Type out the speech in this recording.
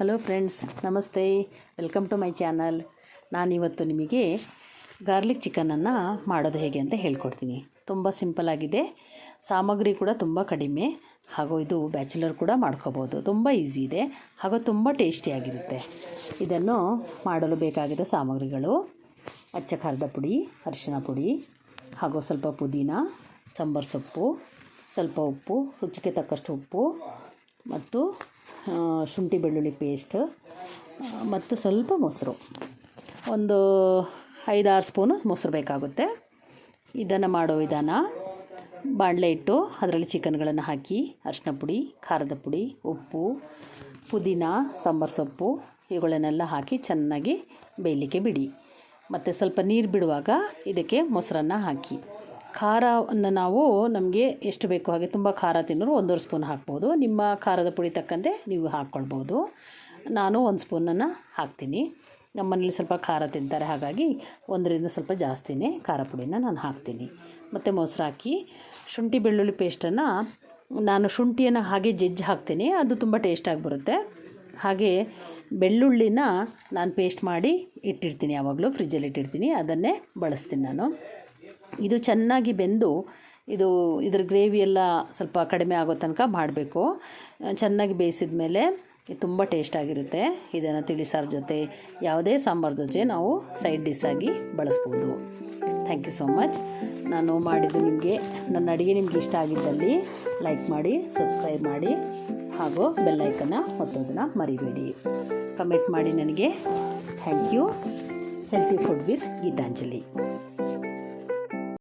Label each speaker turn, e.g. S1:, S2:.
S1: Hello friends ನಮಸ್ತೆ. Welcome to my channel ನಾನಿವತ್ತು ನಿಮಗೆ ಗಾರ್ಲಿಕ್ ಚಿಕನನ್ನು ಮಾಡೋದು ಹೇಗೆ ಅಂತ ಹೇಳ್ಕೊಡ್ತೀನಿ. ತುಂಬ ಸಿಂಪಲ್ ಆಗಿದೆ. ಸಾಮಗ್ರಿ ಕೂಡ ತುಂಬ ಕಡಿಮೆ. ಹಾಗೂ ಇದು ಬ್ಯಾಚುಲರ್ ಕೂಡ ಮಾಡ್ಕೋಬೋದು. ತುಂಬ ಈಸಿ ಇದೆ. ಹಾಗೂ ತುಂಬ ಟೇಸ್ಟಿಯಾಗಿರುತ್ತೆ ಇದನ್ನು ಮಾಡಲು ಬೇಕಾಗಿದ್ದ ಸಾಮಗ್ರಿಗಳು ಅಚ್ಚ ಖಾರದ ಪುಡಿ, ಅರಿಶಿನ ಪುಡಿ, ಹಾಗೂ ಸ್ವಲ್ಪ ಪುದೀನ, ಸಾಂಬಾರು ಸೊಪ್ಪು, ಸ್ವಲ್ಪ ಉಪ್ಪು, ರುಚಿಗೆ ತಕ್ಕಷ್ಟು ಉಪ್ಪು ಮತ್ತು ಶುಂಠಿ ಬೆಳ್ಳುಳ್ಳಿ ಪೇಸ್ಟ್ ಮತ್ತು ಸ್ವಲ್ಪ ಮೊಸರು. ಒಂದು ಐದಾರು ಸ್ಪೂನು ಮೊಸರು ಬೇಕಾಗುತ್ತೆ. ಇದನ್ನು ಮಾಡೋ ವಿಧಾನ, ಬಾಣಲೆ ಇಟ್ಟು ಅದರಲ್ಲಿ ಚಿಕನ್ಗಳನ್ನು ಹಾಕಿ ಅರಿಶಿನ ಪುಡಿ, ಖಾರದ ಪುಡಿ, ಉಪ್ಪು, ಪುದೀನ, ಸಾಂಬಾರು ಸೊಪ್ಪು, ಇವುಗಳನ್ನೆಲ್ಲ ಹಾಕಿ ಚೆನ್ನಾಗಿ ಬೇಯಲಿಕ್ಕೆ ಬಿಡಿ. ಮತ್ತು ಸ್ವಲ್ಪ ನೀರು ಬಿಡುವಾಗ ಇದಕ್ಕೆ ಮೊಸರನ್ನು ಹಾಕಿ. ಖಾರವನ್ನು ನಾವು ನಮಗೆ ಎಷ್ಟು ಬೇಕು ಹಾಗೆ ತುಂಬ ಖಾರ ತಿನ್ನೋರು ಒಂದೂವರೆ ಸ್ಪೂನ್ ಹಾಕ್ಬೋದು. ನಿಮ್ಮ ಖಾರದ ಪುಡಿ ತಕ್ಕಂತೆ ನೀವು ಹಾಕ್ಕೊಳ್ಬೋದು. ನಾನು ಒಂದು ಸ್ಪೂನನ್ನು ಹಾಕ್ತೀನಿ. ನಮ್ಮನೇಲಿ ಸ್ವಲ್ಪ ಖಾರ ತಿಂತಾರೆ, ಹಾಗಾಗಿ ಒಂದರಿಂದ ಸ್ವಲ್ಪ ಜಾಸ್ತಿನೇ ಖಾರ ಪುಡಿನ ನಾನು ಹಾಕ್ತೀನಿ. ಮತ್ತು ಮೊಸರು ಹಾಕಿ, ಶುಂಠಿ ಬೆಳ್ಳುಳ್ಳಿ ಪೇಸ್ಟನ್ನು ನಾನು ಶುಂಠಿಯನ್ನು ಹಾಗೆ ಜಜ್ಜಿ ಹಾಕ್ತೀನಿ. ಅದು ತುಂಬ ಟೇಸ್ಟಾಗಿ ಬರುತ್ತೆ ಹಾಗೆ ಬೆಳ್ಳುಳ್ಳಿನ ನಾನು ಪೇಸ್ಟ್ ಮಾಡಿ ಇಟ್ಟಿರ್ತೀನಿ, ಯಾವಾಗಲೂ ಫ್ರಿಜ್ಜಲ್ಲಿ ಇಟ್ಟಿರ್ತೀನಿ. ಅದನ್ನೇ ಬಳಸ್ತೀನಿ ನಾನು. ಇದು ಚೆನ್ನಾಗಿ ಬೆಂದು ಇದು ಇದ್ರ ಗ್ರೇವಿ ಎಲ್ಲ ಸ್ವಲ್ಪ ಕಡಿಮೆ ಆಗೋ ತನಕ ಮಾಡಬೇಕು. ಚೆನ್ನಾಗಿ ಬೇಯಿಸಿದ ಮೇಲೆ ತುಂಬ ಟೇಸ್ಟಾಗಿರುತ್ತೆ ಇದನ್ನು ತಿಳಿಸಾರು ಜೊತೆ ಯಾವುದೇ ಸಾಂಬಾರು ಜೊತೆ ನಾವು ಸೈಡ್ ಡಿಸ್ ಆಗಿ ಬಳಸ್ಬೋದು. ಥ್ಯಾಂಕ್ ಯು ಸೋ ಮಚ್ ನಾನು ಮಾಡಿದ್ದು ನಿಮಗೆ, ನನ್ನ ಅಡುಗೆ ನಿಮ್ಗೆ ಇಷ್ಟ ಆಗಿದ್ದಲ್ಲಿ ಲೈಕ್ ಮಾಡಿ ಸಬ್ಸ್ಕ್ರೈಬ್ ಮಾಡಿ, ಹಾಗೂ ಬೆಲ್ಲೈಕನ್ನ ಒತ್ತೋದನ್ನು ಮರಿಬೇಡಿ. ಕಮೆಂಟ್ ಮಾಡಿ ನನಗೆ. Thank you healthy food with Geetanjali